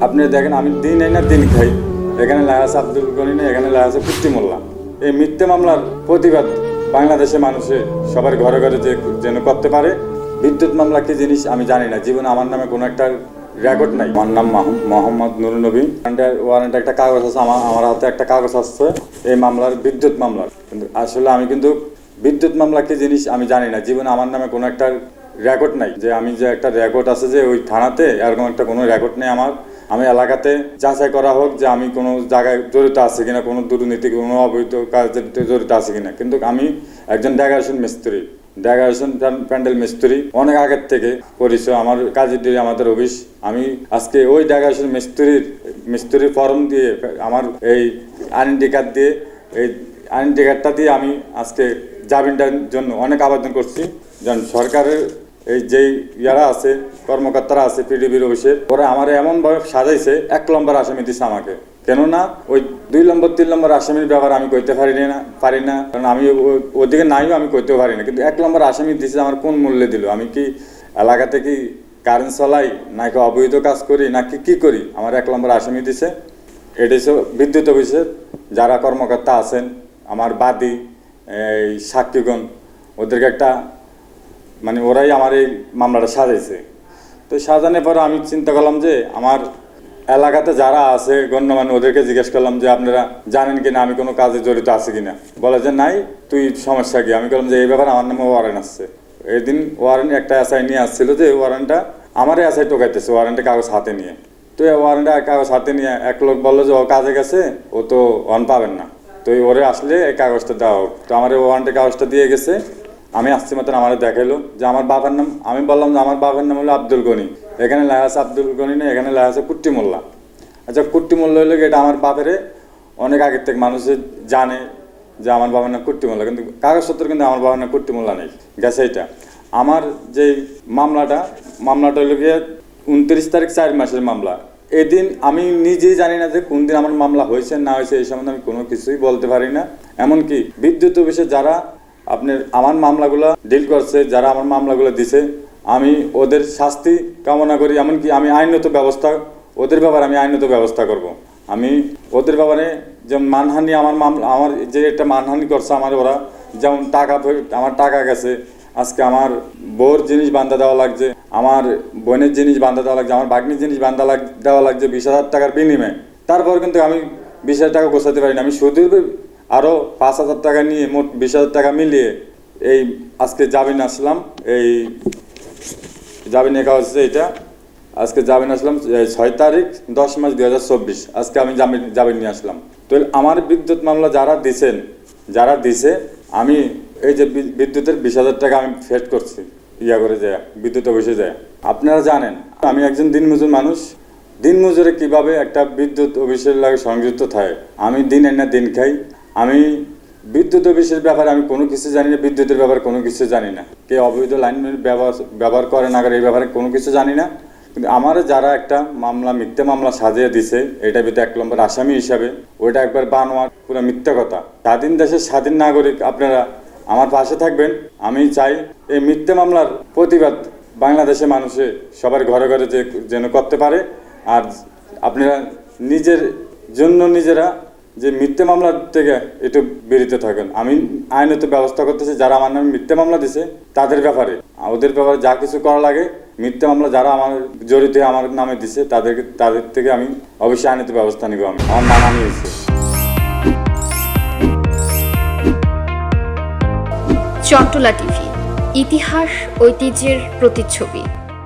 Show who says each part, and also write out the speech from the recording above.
Speaker 1: আপনি দেখেন, আমি দিন এই না দিন খাই। এখানে লেখা আব্দুল গনি না এখানে লেখা আছে কুট্টি মোল্লা। এই মিথ্যে মামলার প্রতিবাদ বাংলাদেশের মানুষে সবার ঘরে ঘরে যে যেন করতে পারে, বিদ্যুৎ মামলা কি জিনিস আমি জানি না। জীবনে আমার নামে কোনো একটা রেকর্ড নাই। আমার নাম মাহ- মোহাম্মদ নুরুল নবী। ওয়ারেন্ট একটা কাগজ আছে, আমার আমার হাতে একটা কাগজ আসছে, এই মামলার বিদ্যুৎ মামলার কিন্তু আসলে আমি কিন্তু বিদ্যুৎ মামলা কি জিনিস আমি জানি না। জীবনে আমার নামে কোনো একটা রেকর্ড নাই। যে আমি যে একটা রেকর্ড আছে যে ওই থানাতে, এরকম একটা কোনো রেকর্ড নেই আমার। আমি এলাকাতে যাচাই করা হোক যে আমি কোনো জায়গায় জড়িত আছি কিনা, কোনো দুর্নীতি, কোনো অবৈধ কাজে জড়িত আছি কিনা। কিন্তু আমি একজন ডেকারেশন মিস্ত্রি, ডেকারেশন প্যান্ডেল মিস্ত্রি। অনেক আগের থেকে পরিচয়, আমার কাজের দিয়ে আমাদের অফিস। আমি আজকে ওই ডেকারেশন মিস্ত্রির মিস্ত্রির ফর্ম দিয়ে, আমার এই আইডেন্টি কার্ড দিয়ে, এই আইডেন্টি কার্ডটা দিয়ে আমি আজকে জামিনটার জন্য অনেক আবেদন করছি। যেন সরকারের এই যেই ইয়ারা আছে, কর্মকর্তারা আছে পিডিবির অফিসে, ওরা আমার এমনভাবে সাজাইছে, এক নম্বর আসামি দিছে আমাকে। কেননা, ওই দুই নম্বর তিন নম্বর আসামির ব্যাপারে আমি কইতে পারি না পারি না। কারণ আমি ওদিকে নাইও আমি কইতেও পারি না কিন্তু এক নম্বর আসামি দিছে, আমার কোন মূল্যে দিল? আমি কি এলাকাতে কি কারেন্ট চালাই নাকি অবৈধ কাজ করি নাকি কি করি? আমার এক নম্বর আসামি দিছে। এটা বিদ্যুৎ অফিসের যারা কর্মকর্তা আছেন, আমার বাদী, এই সাক্ষীগণ, ওদেরকে একটা মানে ওরাই আমার এই মামলাটা সাজাইছে। তো সাজানোর পরে আমি চিন্তা করলাম যে আমার এলাকাতে যারা আছে গণ্যমান্য, ওদেরকে জিজ্ঞেস করলাম যে আপনারা জানেন কিনা, আমি কোনো কাজে জড়িত আছি কিনা। বলে যে, নাই, তুই সমস্যা কি? আমি বললাম যে, এই ব্যাপারে আমার নামে ওয়ারেন্ট আসছে। এদিন ওয়ারেন্ট একটা এসআই নিয়ে আসছিল যে ওয়ারেন্টটা আমারই এসআই টোকাইতেছে ওয়ারেন্টের কাগজ হাতে নিয়ে। তো এই ওয়ারেন্টের কাগজ হাতে নিয়ে এক লোক বলল যে, ও কাজে গেছে, ও তো অন পাবেন না। তো ওরে আসলে এই কাগজটা হোক। তো আমার ওয়ারেন্টের কাগজটা দিয়ে গেছে। আমি আসছি মতন আমার দেখাইলো যে আমার বাবার নাম, আমি বললাম যে আমার বাবার নাম হলো আব্দুল গনি। এখানে লেখা আছে আব্দুল গনি না, এখানে লেখা আছে কুট্টি মোল্লা। আচ্ছা কুট্টি মোল্লা হইলে এটা আমার বাপেরে অনেক আগের থেকে মানুষে জানে যে আমার বাবার নাম কুট্টি মোল্লা, কিন্তু কাগজপত্র কিন্তু আমার বাবার নাম কুট্টি মোল্লা নেই। গেছে এটা আমার যে মামলাটা মামলাটা হইল গিয়ে উনত্রিশ তারিখ চার মাসের মামলা। এদিন আমি নিজেই জানি না যে কোন দিন আমার মামলা হয়েছে না হয়েছে, এই সম্বন্ধে আমি কোনো কিছুই বলতে পারি না। এমনকি বিদ্যুৎ অফিসে যারা আপনার আমার মামলাগুলো ডিল করছে, যারা আমার মামলাগুলো দিছে, আমি ওদের শাস্তি কামনা করি, এমনকি আমি আইনত ব্যবস্থা, ওদের ব্যাপারে আমি আইনত ব্যবস্থা করব। আমি ওদের ব্যাপারে যেমন মানহানি আমার মামলা, আমার যে একটা মানহানি করছে আমার ওরা, যেমন টাকা আমার টাকা গেছে, আজকে আমার বউর জিনিস বান্ধা দেওয়া লাগছে, আমার বোনের জিনিস বান্ধা দেওয়া লাগছে, আমার বাগনির জিনিস বান্ধা লাগ, দেওয়া লাগছে, বিশ হাজার টাকার বিনিময়ে তারপর কিন্তু আমি বিশ হাজার টাকা গোছাতে পারি না, আমি সুদীর আরও পাঁচ হাজার টাকা নিয়ে মোট বিশ হাজার টাকা মিলিয়ে এই আজকে জামিন আসলাম, এই জামিন একা হচ্ছে এটা। আজকে জামিন আসলাম ছয় তারিখ, দশ মাস দুই হাজার চব্বিশ। আজকে আমি জামিন জামিন নিয়ে আসলাম। তো আমার বিদ্যুৎ মামলা যারা দিছেন, যারা দিছে, আমি এই যে বিদ্যুতের বিশ হাজার টাকা আমি ফেট করছি, ইয়া করে যায়, বিদ্যুৎ অফিসে যায়। আপনারা জানেন, আমি একজন দিনমজুর মানুষ। দিনমজুরে কীভাবে একটা বিদ্যুৎ অফিসের লাগে সংযুক্ত থাকে? আমি দিন এনে দিন খাই। আমি বিদ্যুৎ অফিসের ব্যাপারে আমি কোনো কিছু জানি না, বিদ্যুতের ব্যাপারে কোনো কিছু জানি না। কে অবৈধ লাইন ব্যবহার ব্যবহার করে না করে এই ব্যাপারে কোনো কিছু জানি না। কিন্তু আমার যারা একটা মামলা, মিথ্যে মামলা সাজিয়ে দিছে এটা ভিতরে এক নম্বর আসামি হিসাবে, ওইটা একবার বানোয়ার, পুরো মিথ্যা কথা। স্বাধীন দেশের স্বাধীন নাগরিক, আপনারা আমার পাশে থাকবেন। আমি চাই এই মিথ্যে মামলার প্রতিবাদ বাংলাদেশের মানুষে সবার ঘরে ঘরে যে যেন করতে পারে। আর আপনারা নিজের জন্য নিজেরা যে মিথ্যে মামলার থেকে একটু বেরিতে থাকেন। আমি আইনত ব্যবস্থা করতেছি, যারা আমার নামে মিথ্যে মামলা দিছে, তাদের ব্যাপারে। ওদের ব্যাপারে যা কিছু করা লাগে, মিথ্যে মামলা যারা আমার জড়িত আমার নামে দিছে, তাদেরকে, তাদের থেকে আমি অবশ্যই আইনত ব্যবস্থা নিব আমি। আমার নাম নিয়েছে।
Speaker 2: চট্টলা টিভি, ইতিহাস, ঐতিহ্যের প্রতিচ্ছবি।